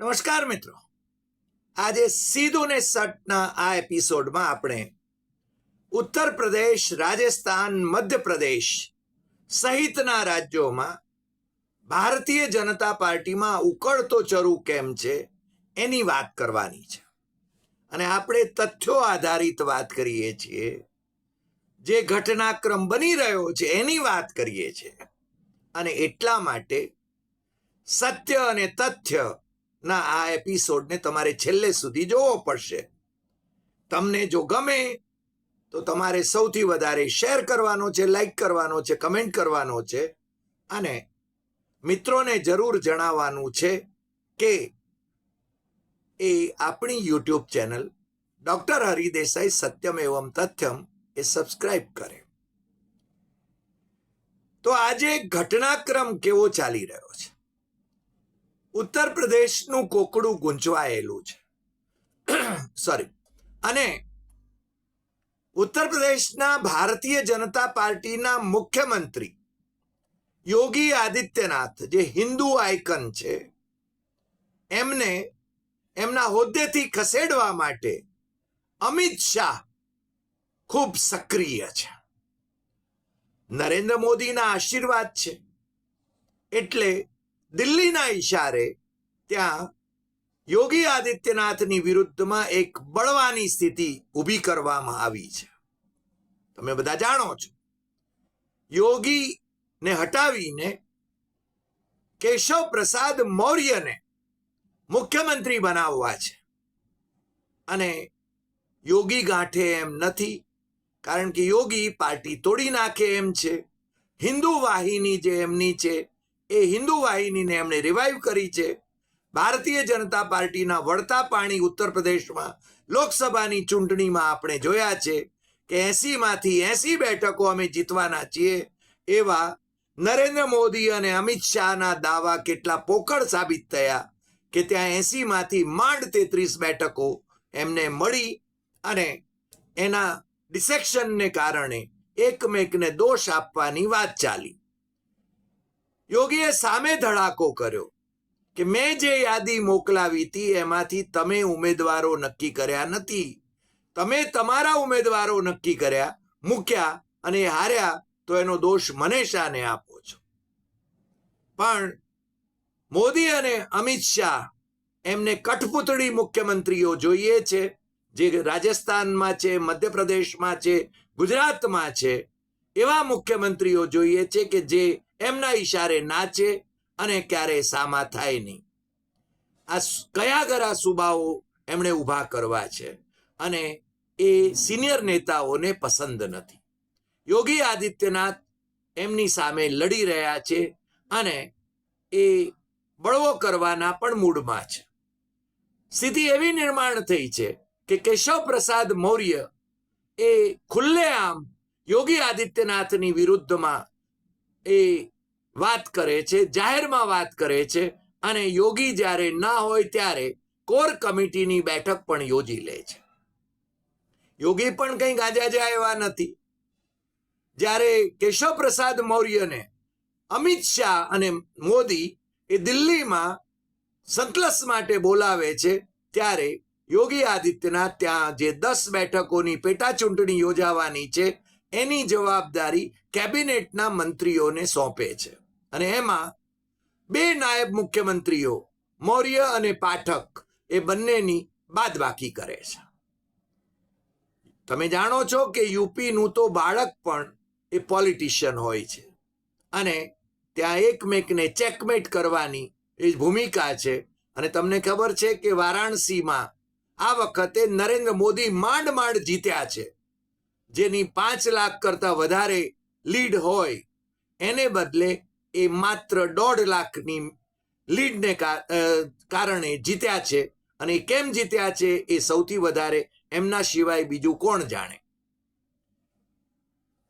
નમસ્કાર મિત્રો. આજે સીધું ને સટના આ એપિસોડમાં આપણે ઉત્તર પ્રદેશ, રાજસ્થાન, મધ્યપ્રદેશ સહિતના રાજ્યોમાં ભારતીય જનતા પાર્ટીમાં ઉકળતો ચરુ કેમ છે એની વાત કરવાની છે. અને આપણે તથ્યો આધારિત વાત કરીએ છીએ. જે ઘટનાક્રમ બની રહ્યો છે એની વાત કરીએ છીએ. અને એટલા માટે સત્ય અને તથ્ય ના, આ એપિસોડને તમારે છેલ્લે સુધી જોવો પડશે. તમને જો ગમે, તો તમારે સૌથી વધારે શેર કરવાનો છે, લાઈક કરવાનો છે, કમેન્ટ કરવાનો છે. અને મિત્રોને જરૂર જણાવવાનું છે કે એ આપણી યુટ્યુબ ચેનલ ડૉક્ટર હરિદેસાઈ સત્યમ એવમ તથ્યમ એ સબસ્ક્રાઈબ કરે. તો આજે ઘટનાક્રમ કેવો ચાલી રહ્યો છે? ઉત્તર પ્રદેશનું કોકડું ગુંચવાયેલું છે. સોરી અને ઉત્તર પ્રદેશના ભારતીય જનતા પાર્ટીના મુખ્યમંત્રી યોગી આદિત્યનાથ, જે હિન્દુ આઇકન છે, એમને એમના હોદ્દેથી ખસેડવા માટે અમિત શાહ ખૂબ સક્રિય છે. નરેન્દ્ર મોદીના આશીર્વાદ છે. એટલે દિલ્હીના ઈશારે ત્યાં યોગી આદિત્યનાથની વિરુદ્ધમાં એક બળવાની સ્થિતિ ઊભી કરવામાં આવી છે. તમે બધા જાણો છો. યોગીને હટાવીને કેશવ પ્રસાદ મૌર્યને મુખ્યમંત્રી બનાવવા છે. અને યોગી ગાંઠે એમ નથી, કારણ કે યોગી પાર્ટી તોડી નાખે એમ છે. હિન્દુ વાહિની જે એમની છે એ હિન્દુ વાહિનીને એમણે રિવાઈવ કરી છે. ભારતીય જનતા પાર્ટીના વળતા પાણી ઉત્તર પ્રદેશમાં લોકસભાની ચૂંટણીમાં આપણે જોયા છે કે એસીમાંથી એસી બેઠકો અમે જીતવાના છીએ એવા નરેન્દ્ર મોદી અને અમિત શાહના દાવા કેટલા પોકળ સાબિત થયા કે ત્યાં એસીમાંથી માંડ તેત્રીસ બેઠકો એમને મળી અને એના ડિસેક્શનને કારણે એકમેકને દોષ આપવાની વાત ચાલી. યોગીએ સામે ધડાકો કર્યો કે મેં જે યાદી મોકલાવી હતી એમાંથી તમે ઉમેદવારો નક્કી કર્યા નથી. તમે તમારા ઉમેદવારો નક્કી કર્યા, મૂક્યા અને હાર્યા તો એનો દોષ મને શાને આપો છો. પણ મોદી અને અમિત શાહ એમને કઠપૂતળી મુખ્યમંત્રીઓ જોઈએ છે, જે રાજસ્થાનમાં છે, મધ્યપ્રદેશમાં છે, ગુજરાતમાં છે, એવા મુખ્યમંત્રીઓ જોઈએ છે કે જે એમના ઈશારે નાચે અને ક્યારે સામા થાય નહીં. આ કયા ગરા સુબાઓ એમણે ઊભા કરવા છે અને એ સિનિયર નેતાઓને પસંદ નથી. યોગી આદિત્યનાથ એમની સામે લડી રહ્યા છે અને એ બળવો કરવાના પણ મૂડમાં છે. સ્થિતિ એવી નિર્માણ થઈ છે કે કેશવ પ્રસાદ મૌર્ય એ ખુલ્લેઆમ યોગી આદિત્યનાથની વિરુદ્ધમાં એ વાત કરે છે, જાહેરમાં વાત કરે છે અને યોગી જ્યારે ના હોય ત્યારે કોર કમિટીની બેઠક પણ યોજી લે છે. યોગી પણ કંઈ ગાંજા એવા નથી. જ્યારે કેશવ પ્રસાદ મૌર્યને અમિત શાહ અને મોદી એ દિલ્હીમાં સંતલસ માટે બોલાવે છે, ત્યારે યોગી આદિત્યનાથ ત્યાં જે દસ બેઠકોની પેટા ચૂંટણી યોજાવાની છે એની જવાબદારી કેબિનેટના મંત્રીઓને સોંપે છે. અને એમાં બે નાયબ મુખ્યમંત્રીઓ, મૌર્ય અને પાઠક, એ બંનેની બાદબાકી કરે છે. તમે જાણો છો કે યુપીનું તો બાળક પણ એ પોલિટિશિયન હોય છે. અને ત્યાં એકમેકને ચેકમેટ કરવાની એ ભૂમિકા છે. અને તમને ખબર છે કે વારાણસીમાં આ વખતે નરેન્દ્ર મોદી માંડ માંડ જીત્યા છે. જેની પાંચ લાખ કરતા વધારે લીડ હોય, એને બદલે એ માત્ર દોઢ લાખની લીડને કારણે જીત્યા છે અને કેમ જીત્યા છે એ સૌથી વધારે એમના સિવાય બીજું કોણ જાણે?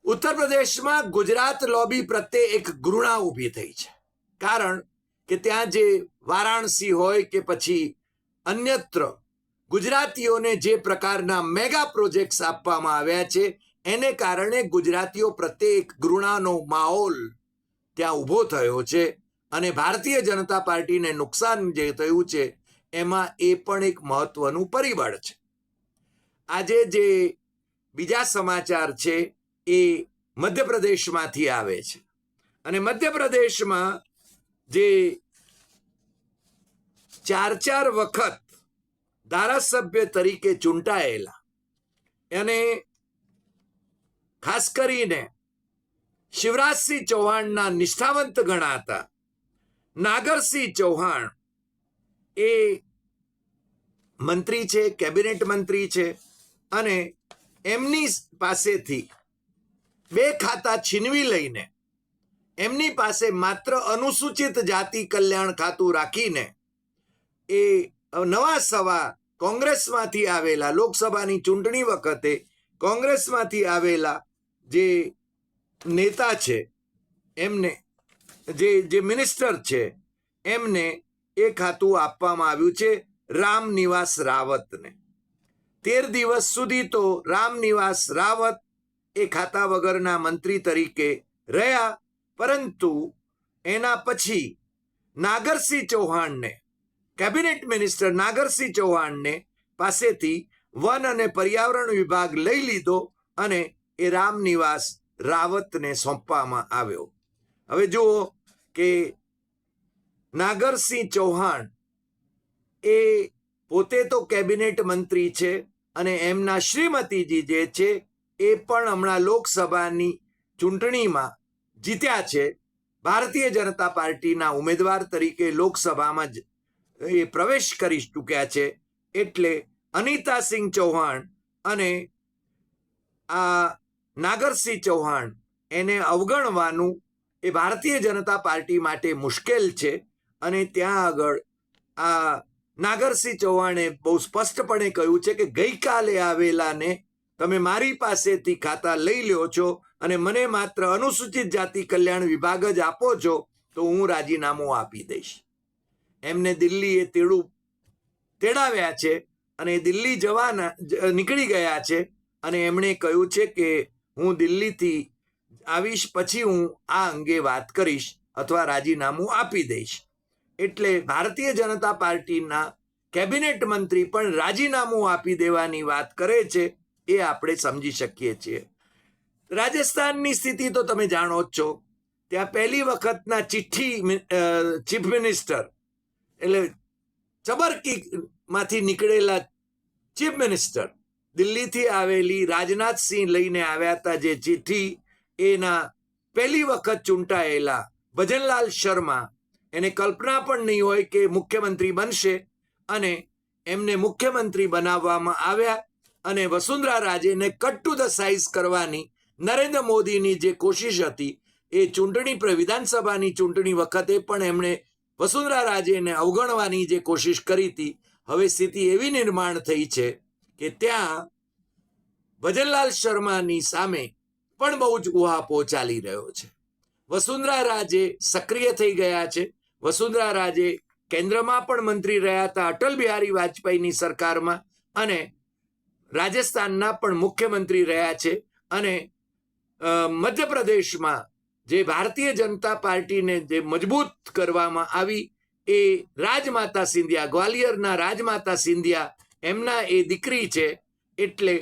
ઉત્તર પ્રદેશમાં ગુજરાત લોબી પ્રત્યે એક ઘૃણા ઊભી થઈ છે. કારણ કે ત્યાં જે વારાણસી હોય કે પછી અન્યત્ર ગુજરાતીઓને જે પ્રકારના મેગા પ્રોજેક્ટ્સ આપવામાં આવ્યા છે, એને કારણે ગુજરાતીઓ પ્રત્યે એક ઘૃણાનો માહોલ ત્યાં ઊભો થયો છે અને ભારતીય જનતા પાર્ટીને નુકસાન જે થયું છે, એમાં એ પણ એક મહત્વનું પરિબળ છે. આજે જે બીજા સમાચાર છે, એ મધ્યપ્રદેશમાંથી આવે છે. અને મધ્યપ્રદેશમાં જે ચાર ચાર વખત ધારાસભ્ય તરીકે ચૂંટાયેલા. અને ખાસ કરીને શિવરાજસિંહ ચૌહાણના નિષ્ઠાવંત ગણાતા નાગરસિંહ ચૌહાણ એ મંત્રી છે, કેબિનેટ મંત્રી છે અને એમની પાસેથી બે ખાતા છીનવી લઈને એમની પાસે માત્ર અનુસૂચિત જાતિ કલ્યાણ ખાતું રાખીને એ નવા સવા કોંગ્રેસમાંથી આવેલા લોકસભાની ચૂંટણી વખતે કોંગ્રેસમાંથી આવેલા જે નેતા છે, એમને જે જે મિનિસ્ટર છે, એમને એ ખાતું આપવામાં આવ્યું છે રામનિવાસ રાવતને. તેર દિવસ સુધી તો રામનિવાસ રાવત એ ખાતા વગરના મંત્રી તરીકે રહ્યા, પરંતુ એના પછી નાગરસિંહ ચૌહાણને કેબિનેટ મિનિસ્ટર નાગરસિંહ ચૌહાણને પાસેથી વન અને પર્યાવરણ વિભાગ લઈ લીધો અને એ રામનિવાસ રાવતને સોંપવામાં આવ્યો. હવે જુઓ કે નાગરસિંહ ચૌહાણ એ પોતે તો કેબિનેટ મંત્રી છે અને એમના શ્રીમતીજી જે છે એ પણ હમણાં લોકસભાની ચૂંટણીમાં જીત્યા છે. ભારતીય જનતા પાર્ટીના ઉમેદવાર તરીકે લોકસભામાં એ પ્રવેશ કરી ચૂક્યા છે એટલે અનિતાસિંહ ચૌહાણ અને આ નાગરસિંહ ચૌહાણ એને અવગણવાનું એ ભારતીય જનતા પાર્ટી માટે મુશ્કેલ છે અને ત્યાં આગળ આ નાગરસિંહ ચૌહાણે બહુ સ્પષ્ટપણે કહ્યું છે કે ગઈકાલે આવેલાને તમે મારી પાસેથી ખાતા લઈ લ્યો છો અને મને માત્ર અનુસૂચિત જાતિ કલ્યાણ વિભાગ જ આપો છો તો હું રાજીનામું આપી દઈશ. એમને દિલ્હીએ તેડું તેડાવ્યા છે અને દિલ્હી જવાના નીકળી ગયા છે અને એમણે કહ્યું છે કે હું દિલ્હીથી આવીશ, પછી હું આ અંગે વાત કરીશ અથવા રાજીનામું આપી દઈશ. એટલે ભારતીય જનતા પાર્ટીના કેબિનેટ મંત્રી પણ રાજીનામું આપી દેવાની વાત કરે છે એ આપણે સમજી શકીએ છીએ. રાજસ્થાનની સ્થિતિ તો તમે જાણો જ છો. ત્યાં પહેલી વખતના ચિઠ્ઠી ચીફ મિનિસ્ટર એટલે ચબરકી માંથી નીકળેલા ચીફ મિનિસ્ટર દિલ્હીથી આવેલી રાજનાથસિંહ લઈને આવ્યા હતા જે ચિઠ્ઠી એના પહેલી વખત ચૂંટાયેલા ભજનલાલ શર્મા. એને કલ્પના પણ નહીં હોય કે મુખ્યમંત્રી બનશે અને એમને મુખ્યમંત્રી બનાવવામાં આવ્યા અને વસુંધરા રાજેને કટ ટુ ધ સાઇઝ કરવાની નરેન્દ્ર મોદીની જે કોશિશ હતી એ ચૂંટણી, વિધાનસભાની ચૂંટણી વખતે પણ એમણે વસુંધરા રાજેને અવગણવાની જે કોશિશ કરી હતી, હવે સ્થિતિ એવી નિર્માણ થઈ છે કે ત્યાં ભજનલાલ શર્માની સામે પણ બહુ જ ઉહાપો ચાલી રહ્યો છે. વસુંધરા રાજે સક્રિય થઈ ગયા છે. વસુંધરા રાજે કેન્દ્રમાં પણ મંત્રી રહ્યા હતા, અટલ બિહારી વાજપેયીની સરકારમાં અને રાજસ્થાનના પણ મુખ્યમંત્રી રહ્યા છે અને મધ્યપ્રદેશમાં જે ભારતીય જનતા પાર્ટીને જે મજબૂત કરવામાં આવી એ રાજમાતા સિંધિયા, ગ્વાલિયરના રાજમાતા સિંધિયા એમના એ દીકરી છે એટલે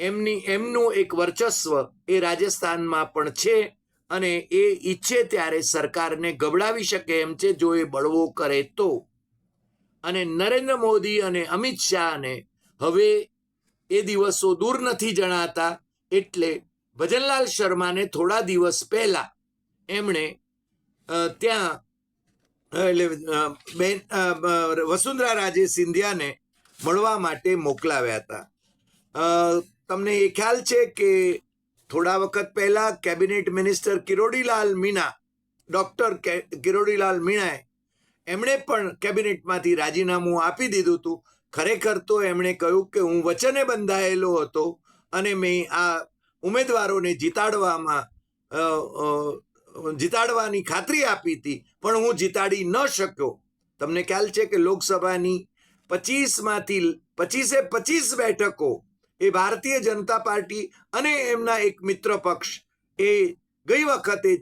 એમની, એમનું એક વર્ચસ્વ એ રાજસ્થાનમાં પણ છે અને એ ઈચ્છે ત્યારે સરકારને ગબડાવી શકે એમ છે જો એ બળવો કરે તો. અને નરેન્દ્ર મોદી અને અમિત શાહને હવે એ દિવસો દૂર નથી જણાતા એટલે ભજનલાલ શર્માને થોડા દિવસ પહેલા એમણે ત્યાં એટલે બેન વસુંધરા રાજે સિંધિયાને મળવા માટે મોકલાવ્યા હતા. તમને એ ખ્યાલ છે કે થોડા વખત પહેલા cabinet minister Kirodilal Meena, doctor Kirodilal મીણાએ એમણે પણ કેબિનેટમાંથી રાજીનામું આપી દીધું હતું. ખરેખર તો એમણે કહ્યું કે હું વચને બંધાયેલો હતો અને મેં આ ઉમેદવારોને જીતાડવામાં જીતાડવાની ખાતરી આપી હતી, પણ હું જીતાડી ન શક્યો. તમને ખ્યાલ છે કે લોકસભાની પચીસમાંથી પચીસે પચીસ બેઠકો એ ભારતીય જનતા પાર્ટી અને એમના એક મિત્ર પક્ષ એ ગઈ વખતે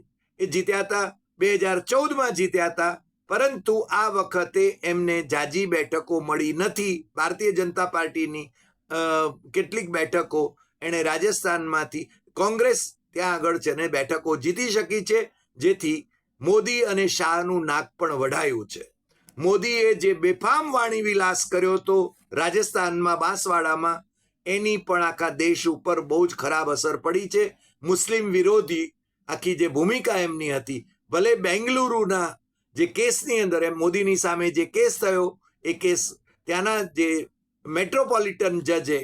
એ જીત્યા હતા, બે હજાર ચૌદમાં જીત્યા હતા, પરંતુ આ વખતે એમને જાજી બેઠકો મળી નથી. ભારતીય જનતા પાર્ટીની કેટલીક બેઠકો એણે રાજસ્થાનમાંથી કોંગ્રેસ ત્યાં આગળ છે બેઠકો જીતી શકી છે, જેથી મોદી અને શાહનું નાક પણ વઢાયું છે. મોદીએ જે બેફામ વાણી વિલાસ કર્યો હતો, રાજસ્થાનમાં બાંસવાડામાં, એની પણ આખા દેશ ઉપર બહુ જ ખરાબ અસર પડી છે. મુસ્લિમ વિરોધી આખી જે ભૂમિકા એમની હતી, ભલે બેંગલુરુના જે કેસની અંદર એમ મોદીની સામે જે કેસ થયો, એ કેસ ત્યાંના જે મેટ્રોપોલિટન જજે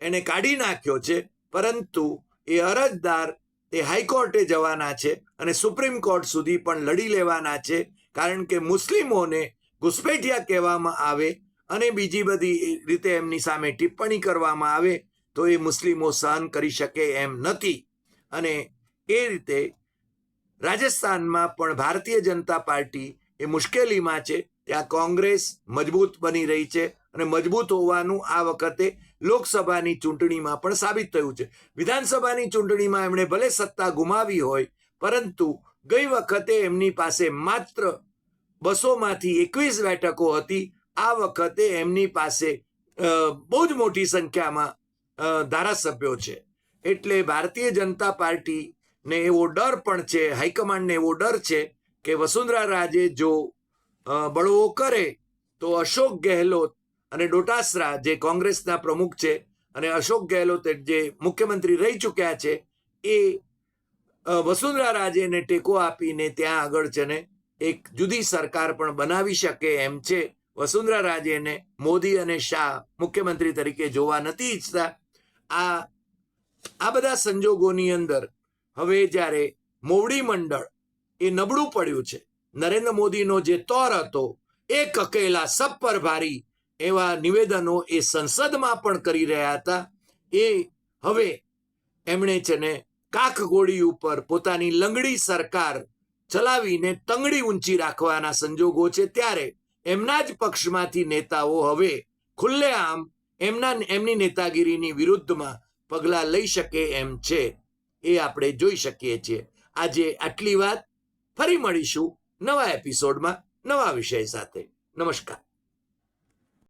એને કાઢી નાખ્યો છે, પરંતુ એ અરજદાર એ હાઈકોર્ટે જવાના છે અને સુપ્રીમ કોર્ટ સુધી પણ લડી લેવાના છે કારણ કે મુસ્લિમોને ઘુસપેઠિયા કહેવામાં આવે અને બીજી બધી રીતે એમની સામે ટિપ્પણી કરવામાં આવે તો એ મુસ્લિમો સહન કરી શકે એમ નથી. અને એ રીતે રાજસ્થાનમાં પણ ભારતીય જનતા પાર્ટી એ મુશ્કેલીમાં છે. ત્યાં કોંગ્રેસ મજબૂત બની રહી છે અને મજબૂત હોવાનું આ વખતે લોકસભાની ચૂંટણીમાં પણ સાબિત થયું છે. વિધાનસભાની ચૂંટણીમાં એમણે ભલે સત્તા ગુમાવી હોય, પરંતુ ગઈ વખતે એમની પાસે માત્ર બસોમાંથી એકવીસ બેઠકો હતી. આ વખતે એમની પાસે બહુ જ મોટી સંખ્યામાં ધારાસભ્યો છે. એટલે ભારતીય જનતા પાર્ટીને એવો ડર પણ છે, હાઈકમાન્ડને એવો ડર છે કે વસુંધરા રાજે જો બળવો કરે, તો અશોક ગેહલોત અને ડોટાસરા, જે કોંગ્રેસના પ્રમુખ છે, અને અશોક ગેહલોત, જે મુખ્યમંત્રી રહી ચૂક્યા છે, એ વસુંધરા રાજેને ટેકો આપીને ત્યાં આગળ છે ને એક જુદી સરકાર પણ બનાવી શકે એમ છે. વસુંધરા રાજેને મોદી અને શાહ મુખ્યમંત્રી તરીકે જોવા નથી ઈચ્છતા. આ આ બધા સંજોગોની અંદર હવે જ્યારે મોવડી મંડળ એ નબળું પડ્યું છે, નરેન્દ્ર મોદીનો જે તોર હતો એ કકેલા સબ પર ભારી એવા નિવેદનો એ સંસદમાં પણ કરી રહ્યા હતા. એ હવે એમણે છે ને કાકગોળી ઉપર પોતાની લંગડી સરકાર ચલાવીને તંગડી ઊંચી રાખવાના સંજોગો છે. ત્યારે એમના જ પક્ષમાંથી નેતાઓ હવે ખુલ્લેઆમ એમના એમની નેતાગીરીની વિરુદ્ધમાં પગલાં લઈ શકે એમ છે. એ આપણે જોઈ શકીએ છીએ. આજે આટલી વાત. ફરી મળીશું નવા એપિસોડમાં નવા વિષય સાથે. નમસ્કાર.